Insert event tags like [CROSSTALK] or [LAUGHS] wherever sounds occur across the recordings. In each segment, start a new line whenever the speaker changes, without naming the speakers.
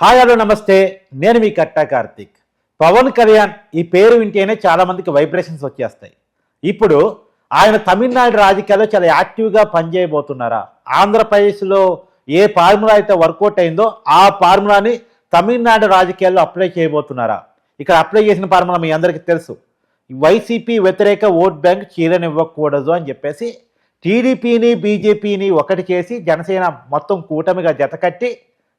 Hi hello నమస్తే. నేను మీ కట్టా కార్తిక్. పవన్ కళ్యాణ్ ఈ పేరు వింటేనే చాలామందికి వైబ్రేషన్స్ వచ్చేస్తాయి. ఇప్పుడు ఆయన తమిళనాడు రాజకీయాల్లో చాలా యాక్టివ్గా పనిచేయబోతున్నారా? ఆంధ్రప్రదేశ్లో ఏ ఫార్ములా అయితే వర్కౌట్ అయిందో ఆ ఫార్ములాని తమిళనాడు రాజకీయాల్లో అప్లై చేయబోతున్నారా? ఇక్కడ అప్లై చేసిన ఫార్ములా మీ అందరికీ తెలుసు. వైసీపీ వ్యతిరేక ఓట్ బ్యాంక్ చీరనివ్వకూడదు అని చెప్పేసి టీడీపీని బీజేపీని ఒకటి చేసి జనసేన మొత్తం కూటమిగా జతకట్టి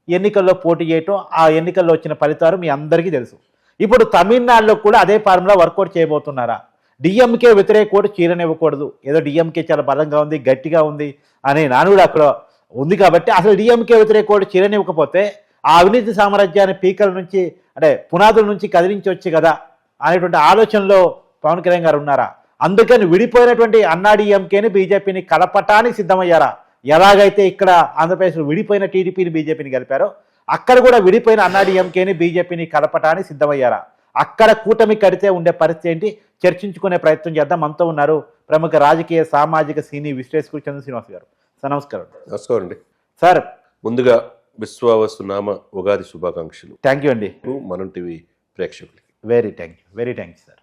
ఎన్నికల్లో పోటీ చేయటం ఆ ఎన్నికల్లో వచ్చిన ఫలితాలు మీ అందరికీ తెలుసు. ఇప్పుడు తమిళనాడులో కూడా అదే ఫార్ములా వర్కౌట్ చేయబోతున్నారా? డిఎంకే వ్యతిరేక ఓటు చీరనివ్వకూడదు. ఏదో డిఎంకే చాలా బలంగా ఉంది గట్టిగా ఉంది అనే నానుడు అక్కడ ఉంది కాబట్టి అసలు డిఎంకే వ్యతిరేక కూడా చీరనివ్వకపోతే ఆ అవినీతి సామ్రాజ్యాన్ని పీకల నుంచి అంటే పునాదుల నుంచి కదిలించవచ్చు కదా అనేటువంటి ఆలోచనలో పవన్ కళ్యాణ్ గారు ఉన్నారా? అందుకని విడిపోయినటువంటి అన్నాడీఎంకేని బీజేపీని కలపటానికి సిద్ధమయ్యారా? ఎలాగైతే ఇక్కడ ఆంధ్రప్రదేశ్లో విడిపోయిన టీడీపీని బీజేపీని కలిపారో అక్కడ కూడా విడిపోయిన అన్నాడీఎంకేని బీజేపీని కలపటానికి సిద్ధమయ్యారా? అక్కడ కూటమి కడితే ఉండే పరిస్థితి ఏంటి? చర్చించుకునే ప్రయత్నం చేద్దాం. మనతో ఉన్నారు ప్రముఖ రాజకీయ సామాజిక సినీ విశ్లేషకులు చంద్ర శ్రీనివాస్ గారు. సార్ నమస్కారం
నమస్కారం అండి.
సార్.
ముందుగా విశ్వావసు నామ ఉగాది శుభాకాంక్షలు.
థ్యాంక్ యూ అండి.
మనం టీవీ ప్రేక్షకులకి.
Very thank you very thank you sir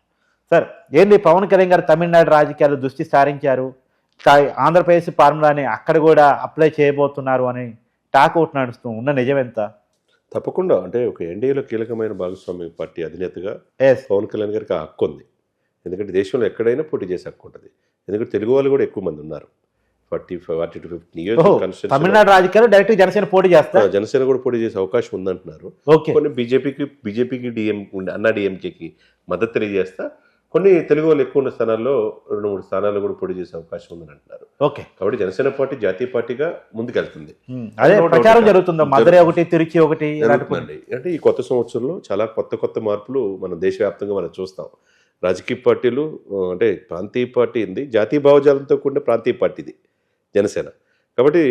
sir ఏంది? పవన్ కళ్యాణ్ గారు తమిళనాడు రాజకీయాలు దృష్టి సారించారు. ఆంధ్రప్రదేశ్ ఫార్ములాని అక్కడ కూడా అప్లై చేయబోతున్నారు అని టాక్ అవుట్ నడుస్తూ ఉన్న నిజమెంత
తప్పకుండా. అంటే ఒక ఎన్డీఏలో కీలకమైన భాగస్వామ్య పార్టీ అధినేతగా
ఎస్
పవన్ కళ్యాణ్ గారికి ఆ హక్కు ఉంది. ఎందుకంటే దేశంలో ఎక్కడైనా పోటీ చేసే హక్కు ఉంటుంది. ఎందుకంటే తెలుగు వాళ్ళు కూడా ఎక్కువ మంది ఉన్నారు. Forty forty to fifty years
Tamil Nadu రాజకీయాలు డైరెక్ట్ జనసేన పోటీ చేస్తారు
జనసేన కూడా పోటీ చేసే అవకాశం ఉందంటున్నారు. కొన్ని బీజేపీకి బీజేపీకి డిఎం అన్నా డిఎంకేకి మద్దతు తెలియజేస్తా. కొన్ని తెలుగు వాళ్ళు ఎక్కువ ఉన్న స్థానాల్లో రెండు మూడు స్థానాల్లో కూడా పోటీ చేసే అవకాశం ఉందని అంటున్నారు.
ఓకే.
కాబట్టి జనసేన పార్టీ జాతీయ పార్టీగా ముందుకెళ్తుంది.
అదే ప్రచారం జరుగుతుంది. మధురై ఒకటి తిరుచి ఒకటి
అంటే ఈ కొత్త సంవత్సరంలో చాలా కొత్త కొత్త మార్పులు మనం దేశవ్యాప్తంగా మనం చూస్తాం. రాజకీయ పార్టీలు అంటే ప్రాంతీయ పార్టీ ఉంది జాతీయ భావజాలంతో కూడిన ప్రాంతీయ పార్టీది జనసేన. కాబట్టి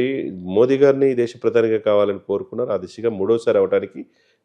మోదీ గారిని దేశ ప్రధానిగా కావాలని కోరుకున్నారు. ఆ దిశగా మూడోసారి అవడానికి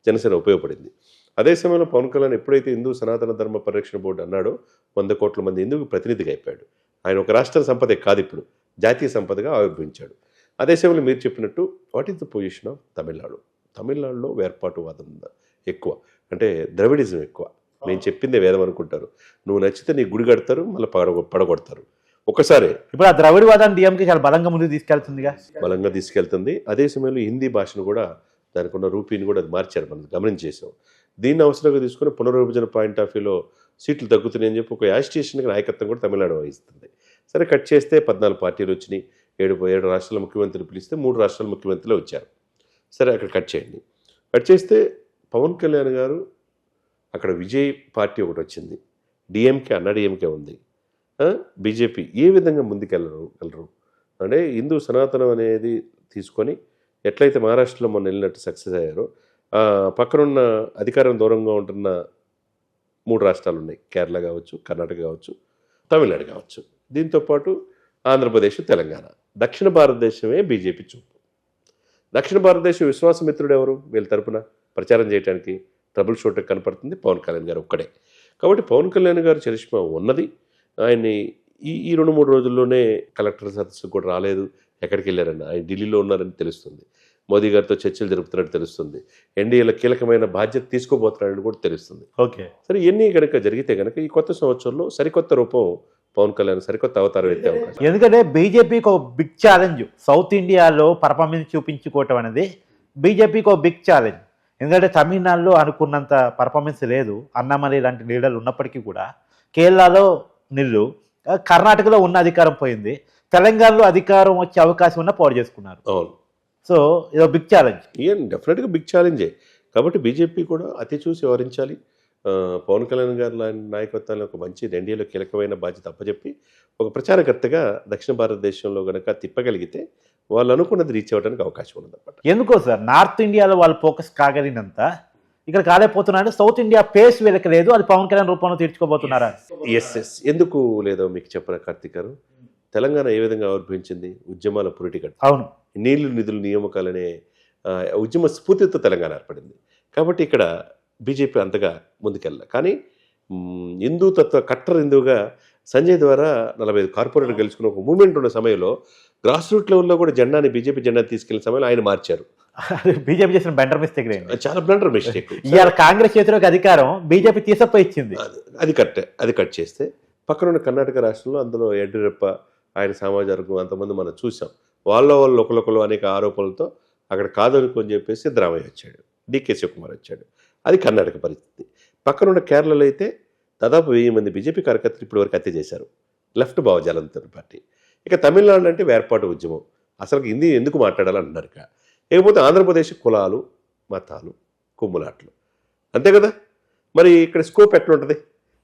జనసేన ఉపయోగపడింది. అదే సమయంలో పవన్ కళ్యాణ్ ఎప్పుడైతే హిందూ సనాతన ధర్మ పరిరక్షణ బోర్డు అన్నాడో వంద కోట్ల మంది హిందువుకు ప్రతినిధిగా అయిపోయాడు. ఆయన ఒక రాష్ట్ర సంపదే కాదు ఇప్పుడు. జాతీయ సంపదగా ఆవిర్భవించాడు అదే సమయంలో మీరు చెప్పినట్టు what is the position of Tamil Nadu? తమిళనాడులో వేర్పాటువాదం ఎక్కువ. అంటే ద్రవిడిజం ఎక్కువ. నేను చెప్పిందే వేదం అనుకుంటారు. నువ్వు నచ్చితే నీ గుడి కడతారు మళ్ళీ పడ పడగొడతారు. ఒకసారి
ఇప్పుడు ఆ ద్రవిడవాదాన్ని డిఎంకి చాలా బలంగా ముందుకు తీసుకెళ్తుందిగా.
బలంగా తీసుకెళ్తుంది. అదే సమయంలో హిందీ భాషను కూడా దానికి ఉన్న రూపీని కూడా అది మార్చారు. మనం గమనించేసాం దీన్ని అవసరంగా తీసుకుని పునర్విభజన పాయింట్ ఆఫ్ వ్యూలో సీట్లు తగ్గుతున్నాయని చెప్పి ఒక యాజిటేషన్కి నాయకత్వం కూడా తమిళనాడు వహిస్తుంది. సరే కట్ చేస్తే పద్నాలుగు పార్టీలు వచ్చినాయి. ఏడు ఏడు రాష్ట్రాల ముఖ్యమంత్రులు పిలిస్తే మూడు రాష్ట్రాల ముఖ్యమంత్రులు వచ్చారు. సరే అక్కడ కట్ చేయండి. కట్ చేస్తే పవన్ కళ్యాణ్ గారు అక్కడ విజయ్ పార్టీ ఒకటి వచ్చింది. డిఎంకే అన్నాడిఎంకే ఉంది. బీజేపీ ఏ విధంగా ముందుకెళ్ళరు వెళ్ళరు? అంటే హిందూ సనాతనం అనేది తీసుకొని ఎట్లయితే మహారాష్ట్రలో మొన్న వెళ్ళినట్టు సక్సెస్ అయ్యారో పక్కనున్న అధికారం దూరంగా ఉంటున్న మూడు రాష్ట్రాలు ఉన్నాయి కేరళ కావచ్చు కర్ణాటక కావచ్చు తమిళనాడు కావచ్చు. దీంతోపాటు ఆంధ్రప్రదేశ్ తెలంగాణ. దక్షిణ భారతదేశమే బీజేపీ చూపు. దక్షిణ భారతదేశం విశ్వాసమిత్రుడు ఎవరు? వీళ్ళ తరపున ప్రచారం చేయడానికి ట్రబుల్ షూటర్ కనపడుతుంది పవన్ కళ్యాణ్ గారు ఒక్కడే. కాబట్టి పవన్ కళ్యాణ్ గారు చరిష్మా ఉన్నది. ఆయన్ని ఈ ఈ రెండు మూడు రోజుల్లోనే కలెక్టర్ సదస్సు కూడా రాలేదు. ఎక్కడికి వెళ్ళారని ఆయన ఢిల్లీలో ఉన్నారని తెలుస్తుంది. మోదీ గారితో చర్చలు జరుపుతున్నట్టు తెలుస్తుంది. ఎన్డీఏలో కీలకమైన బాధ్యత తీసుకోబోతున్నారని కూడా తెలుస్తుంది.
ఓకే.
సరే ఇవన్నీ కనుక జరిగితే కనుక ఈ కొత్త సంవత్సరంలో సరికొత్త రూపం పవన్ కళ్యాణ్ సరికొత్త అవతారం ఎత్తే అవకాశం.
ఎందుకంటే బీజేపీకి ఒక బిగ్ ఛాలెంజ్ సౌత్ ఇండియాలో పర్ఫార్మెన్స్ చూపించుకోవటం అనేది బీజేపీకి ఒక బిగ్ ఛాలెంజ్ ఎందుకంటే తమిళనాడులో అనుకున్నంత పర్ఫార్మెన్స్ లేదు. అన్నామలై లాంటి లీడర్లు ఉన్నప్పటికీ కూడా కేరళలో నిల్లు కర్ణాటకలో ఉన్న అధికారం పోయింది. తెలంగాణలో అధికారం వచ్చే అవకాశం ఉన్న పోటీ చేసుకున్నారు.
అవును.
సో ఇదో బిగ్ ఛాలెంజ్
ఈయన డెఫినెట్గా బిగ్ ఛాలెంజే కాబట్టి బీజేపీ కూడా అతి చూసి వ్యవహరించాలి ఆ, పవన్ కళ్యాణ్ గారి లాంటి నాయకత్వాన్ని ఒక మంచి ఎన్డీఏలో కీలకమైన బాధ్యత అప్పచెప్పి ఒక ప్రచారకర్తగా దక్షిణ భారతదేశంలో కనుక తిప్పగలిగితే వాళ్ళు అనుకున్నది రీచ్ అవ్వడానికి అవకాశం ఉన్నదన్నమాట.
ఎందుకో సార్ నార్త్ ఇండియాలో వాళ్ళు ఫోకస్ కాగలిగినంత ఇక్కడ కాలేకపోతున్నాడు సౌత్ ఇండియా పేస్ వీళ్ళకి లేదు అది పవన్ కళ్యాణ్ రూపంలో తీర్చుకోబోతున్నారా?
ఎస్ ఎస్ ఎందుకు లేదో మీకు చెప్పరా కార్తీక్ గారు? తెలంగాణ ఏ విధంగా ఆవిర్భవించింది? ఉద్యమాల పురిటిగడ్డ
అవును.
నీళ్ళు నిధులు నియామకాలనే ఉద్యమ స్ఫూర్తితో తెలంగాణ ఏర్పడింది. కాబట్టి ఇక్కడ బీజేపీ అంతగా ముందుకెళ్ళ కానీ హిందూ తత్వ కట్టర్ హిందువుగా సంజయ్ ద్వారా నలభై ఐదు కార్పొరేటర్ గెలుచుకున్న ఒక మూమెంట్ ఉన్న సమయంలో గ్రాస్ రూట్ లెవెల్లో కూడా జెండాని బీజేపీ జెండా తీసుకెళ్ళిన సమయంలో ఆయన మార్చారు.
బీజేపీ చేసిన బెండర్ మిస్టేక్
చాలా బ్లండర్ మిస్టేక్. [LAUGHS]
ఇవాళ కాంగ్రెస్ చేతిలోకి అధికారం బీజేపీ తీసుకపోయి ఇచ్చింది.
అది- కట్ అది కట్ చేస్తే పక్కన ఉన్న కర్ణాటక రాష్ట్రంలో అందులో యడ్యూరప్ప ఆయన సామాజిక వర్గం అంతమంది మనం చూసాం. వాళ్ళ వాళ్ళు ఒకరికొకరు అనేక ఆరోపణలతో అక్కడ కాదనుకోని చెప్పేసి ద్రామయ్య వచ్చాడు. డికే శివకుమార్ వచ్చాడు. అది కర్ణాటక పరిస్థితి. పక్కన ఉన్న కేరళలో అయితే దాదాపు వెయ్యి మంది బీజేపీ కార్యకర్తలు ఇప్పటి వరకు హత్య చేశారు. Left భావజాలంతో party. ఇక తమిళనాడు అంటే వేర్పాటు ఉద్యమం. అసలు హిందీ ఎందుకు మాట్లాడాలంటున్నారు ఇక ఇకపోతే ఆంధ్రప్రదేశ్ కులాలు మతాలు కుమ్ములాట్లు. అంతే కదా? మరి ఇక్కడ స్కోప్ ఎట్లుంటుంది?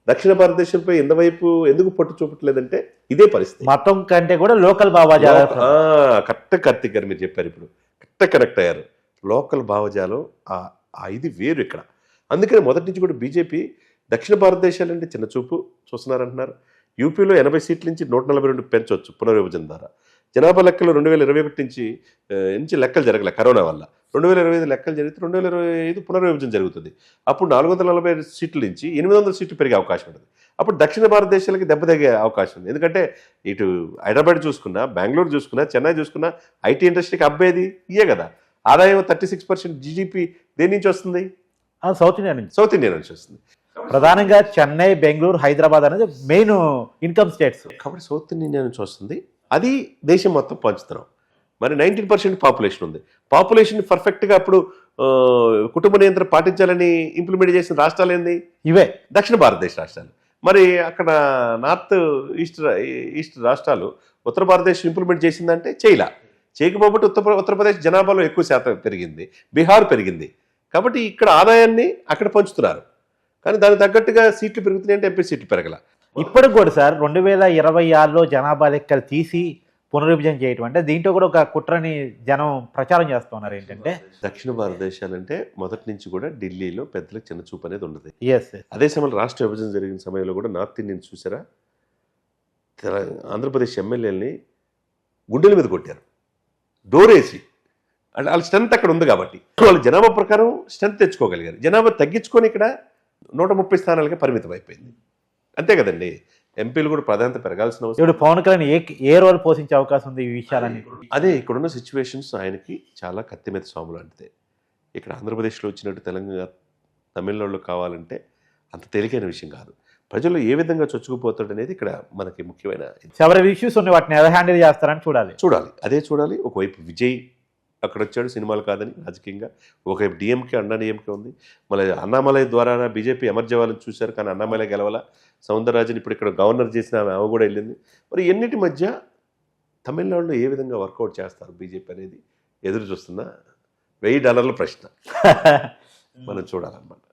దక్షిణ భారతదేశంపై ఎంతవైపు ఎందుకు పట్టు చూపట్లేదంటే ఇదే పరిస్థితి.
మతం కంటే కూడా లోకల్ భావాజాల
కరెక్ట్ కార్తిక్ గారు మీరు చెప్పారు ఇప్పుడు. కరెక్ట్ కరెక్ట్ అయ్యారు. లోకల్ భావజాలం ఆ ఇది వేరు ఇక్కడ. అందుకని మొదటి నుంచి కూడా బీజేపీ దక్షిణ భారతదేశాలంటే చిన్న చూపు చూస్తున్నారంటున్నారు. యూపీలో ఎనభై సీట్ల నుంచి నూట నలభై రెండు పెంచవచ్చు పునర్విభజన ద్వారా. జనాభా లెక్కలు రెండు వేల ఇరవై ఒకటి నుంచి నుంచి లెక్కలు జరగలే కరోనా వల్ల. రెండు వేల ఇరవై ఐదు లెక్కలు జరిగితే రెండు వేల ఇరవై ఐదు పునర్విభజన జరుగుతుంది. అప్పుడు నాలుగు వందల నలభై సీట్ల నుంచి ఎనిమిది వందల సీట్లు పెరిగే అవకాశం ఉంటుంది. అప్పుడు దక్షిణ భారతదేశాలకి దెబ్బ తగ్గే అవకాశం ఉంది. ఎందుకంటే ఇటు హైదరాబాద్ చూసుకున్నా బెంగళూరు చూసుకున్నా చెన్నై చూసుకున్నా ఐటీ ఇండస్ట్రీకి అబ్బేది ఇయే కదా. ఆదాయం థర్టీ సిక్స్ పర్సెంట్ జీడిపి దేని నుంచి వస్తుంది?
సౌత్ ఇండియా నుంచి.
సౌత్ ఇండియా నుంచి వస్తుంది.
ప్రధానంగా చెన్నై బెంగళూరు హైదరాబాద్ అనేది మెయిన్ ఇన్కమ్ స్టేట్స్.
కాబట్టి సౌత్ ఇండియా నుంచి వస్తుంది. అది దేశం మొత్తం పంచుతున్నాం. మరి నైన్టీన్ పర్సెంట్ పాపులేషన్ ఉంది. పాపులేషన్ పర్ఫెక్ట్గా అప్పుడు కుటుంబ నియంత్రణ పాటించాలని ఇంప్లిమెంట్ చేసిన రాష్ట్రాలు ఏంది?
ఇవే.
దక్షిణ భారతదేశ రాష్ట్రాలు. మరి అక్కడ నార్త్ ఈస్ట్ ఈస్ట్ రాష్ట్రాలు ఉత్తర భారతదేశం ఇంప్లిమెంట్ చేసిందంటే చేయలా చేయకపోబట్టి ఉత్తర ఉత్తరప్రదేశ్ జనాభాలో ఎక్కువ శాతం పెరిగింది. బీహార్ పెరిగింది. కాబట్టి ఇక్కడ ఆదాయాన్ని అక్కడ పంచుతున్నారు. కానీ దానికి తగ్గట్టుగా సీట్లు పెరుగుతున్నాయి అంటే ఎంపీ సీట్లు పెరగల.
ఇప్పటికి కూడా సార్ రెండు వేల ఇరవై ఆరులో జనాభా లెక్కలు తీసి పునర్విభజన చేయటం అంటే దీంట్లో కూడా ఒక కుట్రని జనం ప్రచారం చేస్తున్నారు ఏంటంటే
దక్షిణ భారతదేశాలంటే మొదటి నుంచి కూడా ఢిల్లీలో పెద్దలకు చిన్న చూపు అనేది ఉండదు.
ఎస్
అదే సమయంలో రాష్ట్ర విభజన జరిగిన సమయంలో కూడా నార్త్ ఇండియన్ చూసారా? ఆంధ్రప్రదేశ్ ఎమ్మెల్యేలని గుండెల మీద కొట్టారు. డోరేసి అంటే వాళ్ళ స్ట్రెంత్ అక్కడ ఉంది కాబట్టి. వాళ్ళ జనాభా ప్రకారం స్ట్రెంత్ తెచ్చుకోగలిగారు. జనాభా తగ్గించుకొని ఇక్కడ నూట ముప్పై స్థానాలకే పరిమితం అయిపోయింది. అంతే కదండి. ఎంపీలు కూడా ప్రాధాన్యత పెరగాల్సిన అవసరం.
ఇప్పుడు పవన్ కళ్యాణ్ ఏ ఏ రోల్ పోషించే అవకాశం ఉంది ఈ విషయాలన్నీ?
అదే ఇక్కడున్న సిచ్యువేషన్స్ ఆయనకి చాలా కత్తి మీద సాము లాంటిదే ఇక్కడ ఆంధ్రప్రదేశ్లో వచ్చినట్టు తెలంగాణ తమిళనాడులో కావాలంటే అంత తేలికైన విషయం కాదు. ప్రజలు ఏ విధంగా చొచ్చుకుపోతాడు అనేది ఇక్కడ మనకి ముఖ్యమైన.
సెవెరల్ ఇష్యూస్ ఉన్నాయి వాటిని ఎలా హ్యాండిల్ చేస్తారని చూడాలి.
చూడాలి. అదే చూడాలి. ఒకవైపు విజయ్ అక్కడ వచ్చాడు సినిమాలు కాదని రాజకీయంగా. ఒకవైపు డిఎంకే అన్నా డిఎంకే ఉంది. మళ్ళీ అన్నామలై ద్వారా బీజేపీ ఎమర్జవాలని చూశారు కానీ అన్నామలై గెలవల? సౌందరరాజన్ ఇప్పుడు ఇక్కడ గవర్నర్ చేసిన ఆమె ఆమె కూడా వెళ్ళింది. మరి ఎన్నిటి మధ్య తమిళనాడులో ఏ విధంగా వర్కౌట్ చేస్తారు బీజేపీ అనేది ఎదురు చూస్తున్న వెయ్యి డాలర్ల ప్రశ్న? [LAUGHS] మనం చూడాలన్నమాట.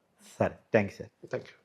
సరే thank you sir.
Thank you